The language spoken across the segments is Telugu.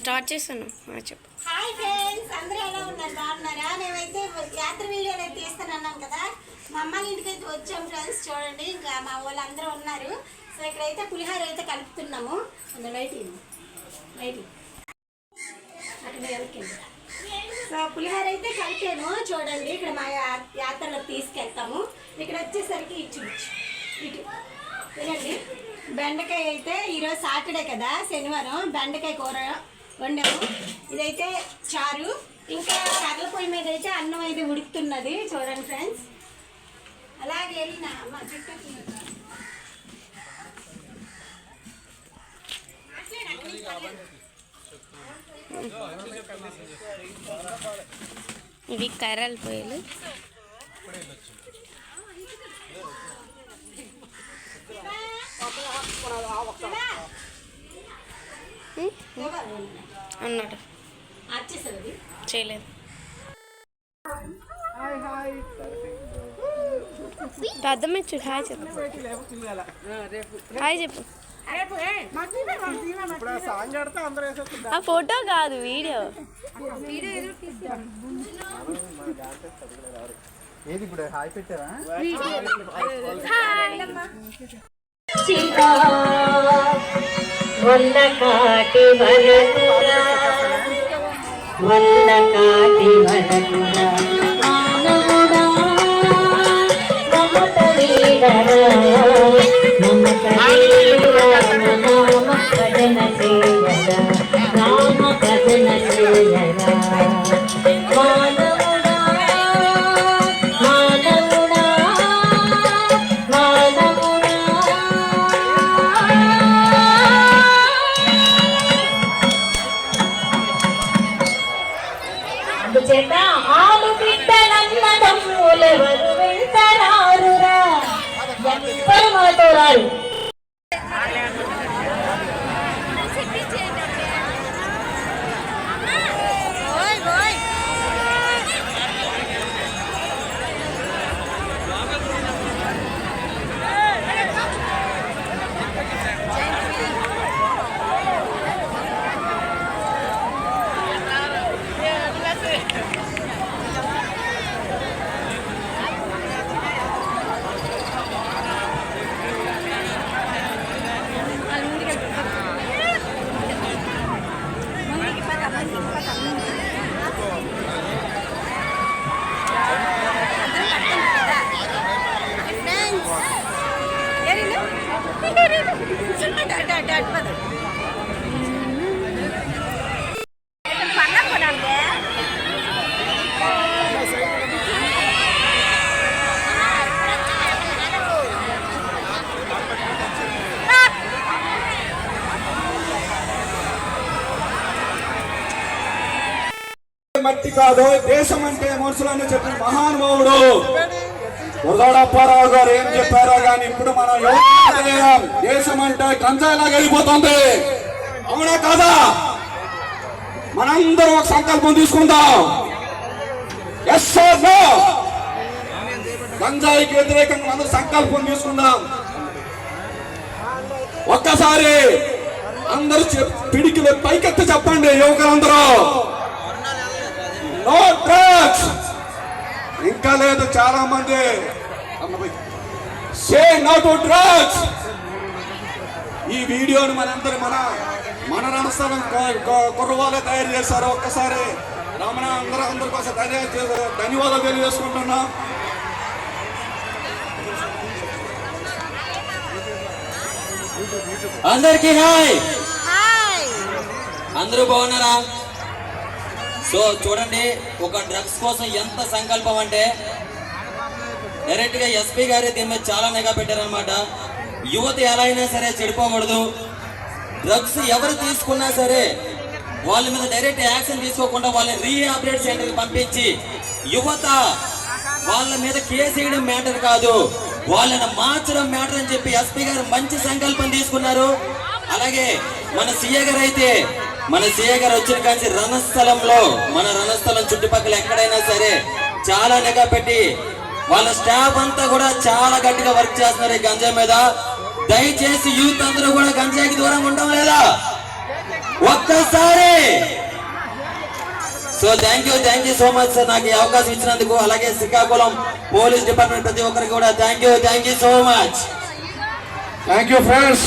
స్టార్ట్ చేశాను చెప్పు. హాయ్ ఫ్రెండ్స్ అందరూ ఎలా ఉన్నారు? బాగున్నారా? మేమైతే యాత్ర వీడియోలు అయితే తీస్తానన్నాం కదా. మా అమ్మాయి ఇంటికి అయితే వచ్చాం ఫ్రెండ్స్ చూడండి. ఇంకా మా వాళ్ళు అందరూ ఉన్నారు. సో ఇక్కడైతే పులిహోర అయితే కలుపుతున్నాము. కొంచెం లైట్ లైట్ అక్కడ వెనకండి సో పులిహోర అయితే కలిపాను చూడండి ఇక్కడ మా యాత్రలో తీసుకెళ్తాము. ఇక్కడ వచ్చేసరికి ఇటు ఇటు. తినండి బెండకాయ అయితే ఈరోజు సాటర్డే కదా శనివారం. బెండకాయ కూర వండాము. ఇదైతే చారు. ఇంకా కర్ల పొయ్యి మీద అయితే అన్నం అయితే ఉడుకుతున్నది. చూడండి ఫ్రెండ్స్. అలాగే వెళ్ళిన అమ్మ చుట్టూ ఇవి కర్రలు పొయ్యలు. అన్నాడు చేయలేదు. పెద్దమ్మ హాయ్ చెప్పు. హాయ్ చెప్పు. ఆ ఫోటో కాదు వీడియో. ఏది ఇప్పుడు? హాయ్ పెట్టారా కాటి వలకురా వల్ల కాటి వలకురా మానవుడా మమత వీడరా మమత వీడరా నామ భజన చేయరా নাই మట్టి కాదు దేశం అంటే మనుషులని చెప్పిన మహానుభావుడు. ఉదడప్పారావు గారు ఏం చెప్పారో గాని ఇప్పుడు మనం. దేశం అంటే గంజాయిలాగా వెళ్ళిపోతుంది. అవునా కాదా? మనందరం ఒక సంకల్పం తీసుకుందాం. ఎస్ సార్ గంజాయికి వ్యతిరేకంగా అందరూ సంకల్పం తీసుకుందాం. ఒక్కసారి అందరూ పిడికిలు పైకెత్తి చెప్పండి యువకులందరూ. నో డ్రగ్స్ ఇంకా లేదు చాలా మంది సే నో టు డ్రగ్స్ ఈ వీడియోని మనందరి మన మన రణస్థలం కుర్రవాళ్ళే తయారు చేశారు. ఒక్కసారి రమణ అందరూ అందరి కోసం తయారు చేశారు ధన్యవాదాలు తెలియజేసుకుంటున్నాం. అందరికి హాయ్. అందరూ బాగున్నారా? సో చూడండి ఒక డ్రగ్స్ కోసం ఎంత సంకల్పం అంటే డైరెక్ట్గా ఎస్పీ గారే దీని మీద చాలా నిఘా పెట్టారనమాట యువత ఎలా అయినా సరే చెడిపోకూడదు. డ్రగ్స్ ఎవరు తీసుకున్నా సరే వాళ్ళ మీద డైరెక్ట్ యాక్షన్ తీసుకోకుండా వాళ్ళని రీఆపరేట్ సెంటర్ పంపించి యువత వాళ్ళ మీద కేసు వేయడం మ్యాటర్ కాదు. వాళ్ళని మార్చడం మ్యాటర్ అని చెప్పి ఎస్పీ గారు మంచి సంకల్పం తీసుకున్నారు. అలాగే మన సీఏ గారు అయితే మన సీఏ గారు వచ్చిన కాంచి రణస్థలంలో మన రణస్థలం చుట్టుపక్కల ఎక్కడైనా సరే చాలా నిఘా పెట్టి వాళ్ళ స్టాఫ్ అంతా కూడా చాలా గట్టిగా వర్క్ చేస్తున్నారు ఈ గంజాయి మీద. దయచేసి యూత్ అందరూ కూడా గంజాయికి దూరం ఉండడం లేదా? ఒక్కసారి! So thank you thank you so much sir నాకు ఈ అవకాశం ఇచ్చినందుకు అలాగే శ్రీకాకుళం పోలీస్ డిపార్ట్మెంట్ ప్రతి ఒక్కరికి కూడా thank you thank you so much thank you friends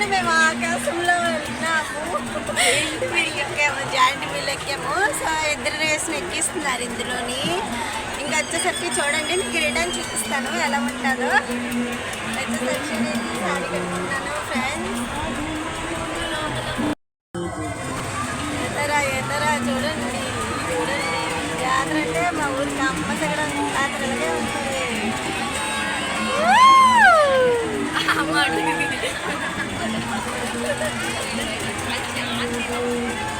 friends మేము ఆకాశంలో వెళ్ళినాము. ఇంటికి ఎక్కాము జాయింట్ వీల్ ఎక్కాము సో ఇద్దరు రేసును ఎక్కిస్తున్నారు ఇందులోని. ఇంకా వచ్చేసరికి చూడండి మీకు రిటర్న్ చూపిస్తాను ఎలా ఉంటుందో. వచ్చేసరికి నేను సారీ కట్టుకున్నాను ఫ్రెండ్స్. ఎదరా ఎదరా చూడండి చూడండి. జాతర అంటే మా ఊరికి అమ్మ జాతరలాగే ఉంటుంది. యూట్యూబ్లో 还夹起来。